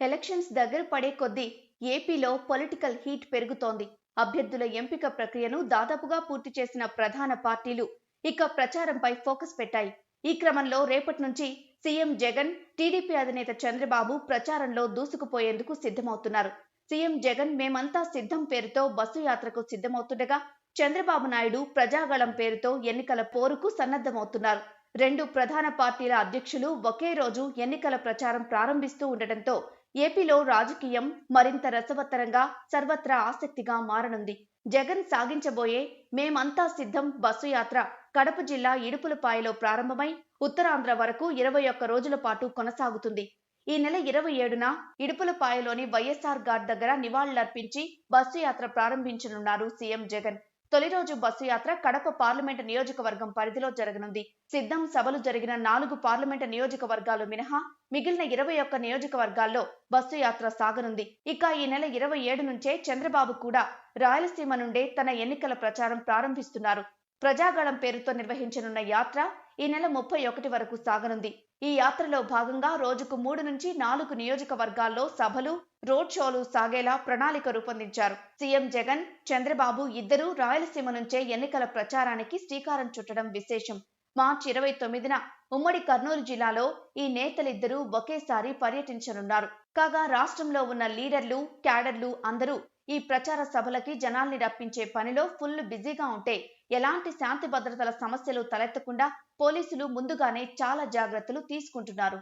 Elections దగ్గర పడే కొద్దీ ఏపీలో పొలిటికల్ హీట్ పెరుగుతోంది. అభ్యర్థుల ఎంపిక ప్రక్రియను దాదాపుగా పూర్తి చేసిన ప్రధాన పార్టీలు ఇక ప్రచారంపై ఫోకస్ పెట్టాయి. ఈ క్రమంలో రేపటి నుంచి సీఎం జగన్ టీడీపీ అధినేత చంద్రబాబు ప్రచారంలో దూసుకుపోయేందుకు సిద్ధమవుతున్నారు. సీఎం జగన్ మేమంతా సిద్ధం పేరుతో బస్సు యాత్రకు సిద్ధమవుతుండగా చంద్రబాబు నాయుడు ప్రజాగళం పేరుతో ఎన్నికల పోరుకు సన్నద్ధమవుతున్నారు. రెండు ప్రధాన పార్టీల అధ్యక్షులు ఒకే రోజు ఎన్నికల ప్రచారం ప్రారంభిస్తూ ఉండటంతో ఏపీలో రాజకీయం మరింత రసవత్తరంగా సర్వత్రా ఆసక్తిగా మారనుంది. జగన్ సాగించబోయే మేమంతా సిద్ధం బస్సు యాత్ర కడప జిల్లా ఇడుపులపాయలో ప్రారంభమై ఉత్తరాంధ్ర వరకు ఇరవై ఒక్క రోజుల పాటు కొనసాగుతుంది. ఈ నెల ఇరవై ఏడున ఇడుపులపాయలోని వైఎస్ఆర్ ఘాట్ దగ్గర నివాళులర్పించి బస్సు యాత్ర ప్రారంభించనున్నారు సీఎం జగన్. తొలి రోజు బస్సు యాత్ర కడప పార్లమెంటు నియోజకవర్గం పరిధిలో జరగనుంది. సిద్ధం సభలు జరిగిన నాలుగు పార్లమెంటు నియోజకవర్గాలు మినహా మిగిలిన ఇరవై ఒక్క నియోజకవర్గాల్లో బస్సు యాత్ర సాగనుంది. ఇక ఈ నెల ఇరవై ఏడు నుంచే చంద్రబాబు కూడా రాయలసీమ నుండే తన ఎన్నికల ప్రచారం ప్రారంభిస్తున్నారు. ప్రజాగళం పేరుతో నిర్వహించనున్న యాత్ర ఈ నెల ముప్పై ఒకటి వరకు సాగనుంది. ఈ యాత్రలో భాగంగా రోజుకు మూడు నుంచి నాలుగు నియోజకవర్గాల్లో సభలు రోడ్ షోలు సాగేలా ప్రణాళిక రూపొందించారు. సీఎం జగన్ చంద్రబాబు ఇద్దరూ రాయలసీమ నుంచే ఎన్నికల ప్రచారానికి శ్రీకారం చుట్టడం విశేషం. మార్చి ఇరవై తొమ్మిదిన ఉమ్మడి కర్నూలు జిల్లాలో ఈ నేతలిద్దరూ ఒకేసారి పర్యటించనున్నారు. కాగా రాష్ట్రంలో ఉన్న లీడర్లు క్యాడర్లు అందరూ ఈ ప్రచార సభలకి జనాల్ని రప్పించే పనిలో ఫుల్ బిజీగా ఉంటే ఎలాంటి శాంతి భద్రతల సమస్యలు తలెత్తకుండా పోలీసులు ముందుగానే చాలా జాగ్రత్తలు తీసుకుంటున్నారు.